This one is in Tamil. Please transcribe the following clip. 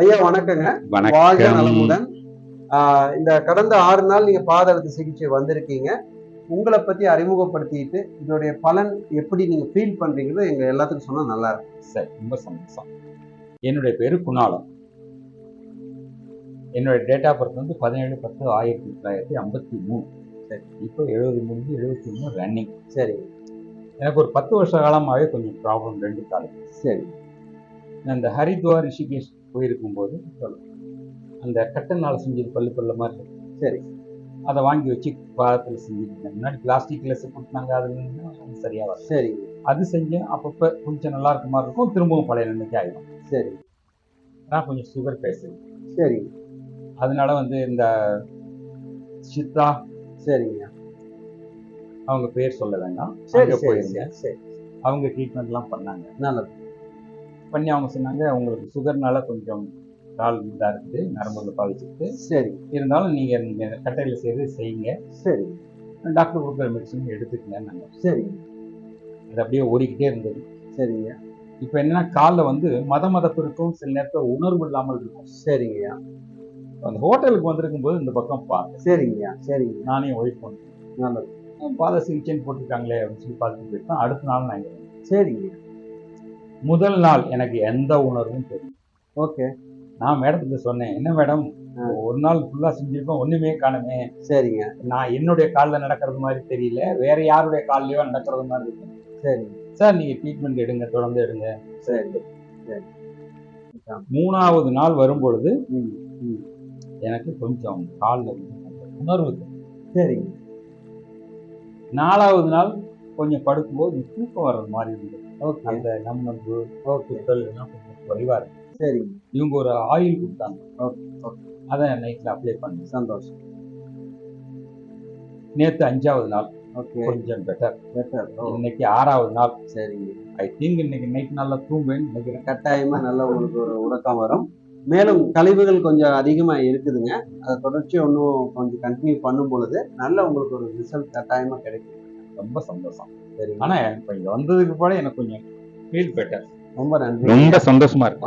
ஐயா வணக்கங்க. வாழ்க நலமுடன். இந்த கடந்த ஆறு நாள் நீங்க பாத அழுத்த சிகிச்சை வந்திருக்கீங்க. உங்களை பத்தி அறிமுகப்படுத்திட்டு இதோடைய பலன் எப்படி நீங்க ஃபீல் பண்றீங்கிறத எங்க எல்லாத்துக்கும் சொன்னா நல்லா இருக்கும். சரி ரொம்ப சந்தோஷம். என்னுடைய பேரு குணாலம். என்னுடைய டேட் ஆஃப் பர்த் வந்து பதினேழு பத்து ஆயிரத்தி தொள்ளாயிரத்தி ஐம்பத்தி மூணு. சரி இப்போ எழுபது முடிஞ்சு எழுபத்தி மூணு ரன்னிங் சரி. எனக்கு ஒரு பத்து வருஷ காலமாகவே கொஞ்சம் ப்ராப்ளம் ரெண்டு காலம் சரி. இந்த ஹரித்வார் ரிஷிகேஷ் போயிருக்கும்போது அந்த கட்டனால் செஞ்சது பல்லு பல்ல மாதிரி. சரி. அதை வாங்கி வச்சு பாதத்தில் செஞ்சுருந்தேன் முன்னாடி பிளாஸ்டிக் கிளாஸ் கொடுத்தாங்க அது சரியாக வரும் சரி. அது செஞ்சேன் அப்பப்போ கொஞ்சம் நல்லா இருக்க மாதிரி இருக்கும். திரும்பவும் பழைய நிலைக்கு ஆகிடும் சரி. நான் கொஞ்சம் சுகர் பேசுவேன் சரி. அதனால வந்து இந்த சித்தா சரிங்க. அவங்க பேர் சொல்ல வேண்டாம். சரி சரி சரி அவங்க ட்ரீட்மெண்ட்லாம் பண்ணாங்க. நல்லது. பண்ணி அவங்க சொன்னாங்க உங்களுக்கு சுகர்னால கொஞ்சம் கால் இதாக இருக்குது நரம்புல பாதிச்சிருக்கு. சரி. இருந்தாலும் நீங்கள் நீங்கள் கட்டையில் செய்து செய்யுங்க. சரி. டாக்டர் கொடுக்குற மெடிசன் எடுத்துக்கங்கன்னு நாங்கள் சரி. அது அப்படியே ஓடிக்கிட்டே இருந்தது. சரிங்க. இப்போ என்னன்னா காலில் வந்து மத மதப்பு இருக்கும் சில நேரத்தில் உணர்வு இல்லாமல் இருக்கும். சரிங்கய்யா அந்த ஹோட்டலுக்கு வந்திருக்கும் போது இந்த பக்கம் பார்த்தேன் சரிங்கய்யா சரிங்க. நானே ஒய்ஃப் பண்ணேன் நல்லது. பாத சிகிச்சைன்னு போட்டிருக்காங்களே அப்படின்னு சொல்லி பார்த்துட்டு போயிட்டோம் அடுத்த நாள் நான் இங்க வந்தேன். முதல் நாள் எனக்கு எந்த உணர்வும் தெரியும் ஓகே. நான் மேடத்துக்கு சொன்னேன் என்ன மேடம். ஒரு நாள் ஃபுல்லா செஞ்சிருக்கோம் ஒண்ணுமே காணுமே. சரிங்க. நான் என்னுடைய காலில் நடக்கிறது மாதிரி தெரியல வேற யாருடைய கால்லயோ நடக்கிறது மாதிரி இருக்கு சரி. சார் நீங்க ட்ரீட்மெண்ட் எடுங்க தொடர்ந்து எடுங்க. சரி சரி. மூணாவது நாள் வரும்பொழுது எனக்கு கொஞ்சம் காலில் உணர்வு. சரிங்க. நாலாவது நாள் கொஞ்சம் படுக்கும்போது தூக்கம் வர்றது மாதிரி இருந்தது ஓகே அந்த நம்பு ஓகே குத்தல் எல்லாம் கொஞ்சம் குறைவா இருக்கு. சரிங்க இவங்க ஒரு ஆயில் கொடுத்தாங்க. ஓகே ஓகே அதை நைட்ல அப்ளை பண்ணி சந்தோஷம். நேத்து அஞ்சாவது நாள். ஓகே கொஞ்சம் பெட்டர் பெட்டர் ஓ இன்னைக்கு ஆறாவது நாள். சரிங்க ஐ திங்க் இன்னைக்கு நைட் நல்லா தூங்குவேன்னு நினைக்கிறேன். கட்டாயமா நல்ல உங்களுக்கு ஒரு உறக்கம் வரும். மேலும் கழிவுகள் கொஞ்சம் அதிகமா இருக்குதுங்க. அதை தொடர்ச்சி ஒன்றும் கொஞ்சம் கண்டினியூ பண்ணும் பொழுது நல்ல உங்களுக்கு ஒரு ரிசல்ட் கட்டாயமா கிடைக்கும். ரொம்ப சந்தோஷம். சரிங்க ஆனா இப்போ இங்க வந்ததுக்கு கூட எனக்கு கொஞ்சம் ஃபீல் பெட்டர் ரொம்ப நன்றி. ரொம்ப சந்தோஷமா இருக்கு.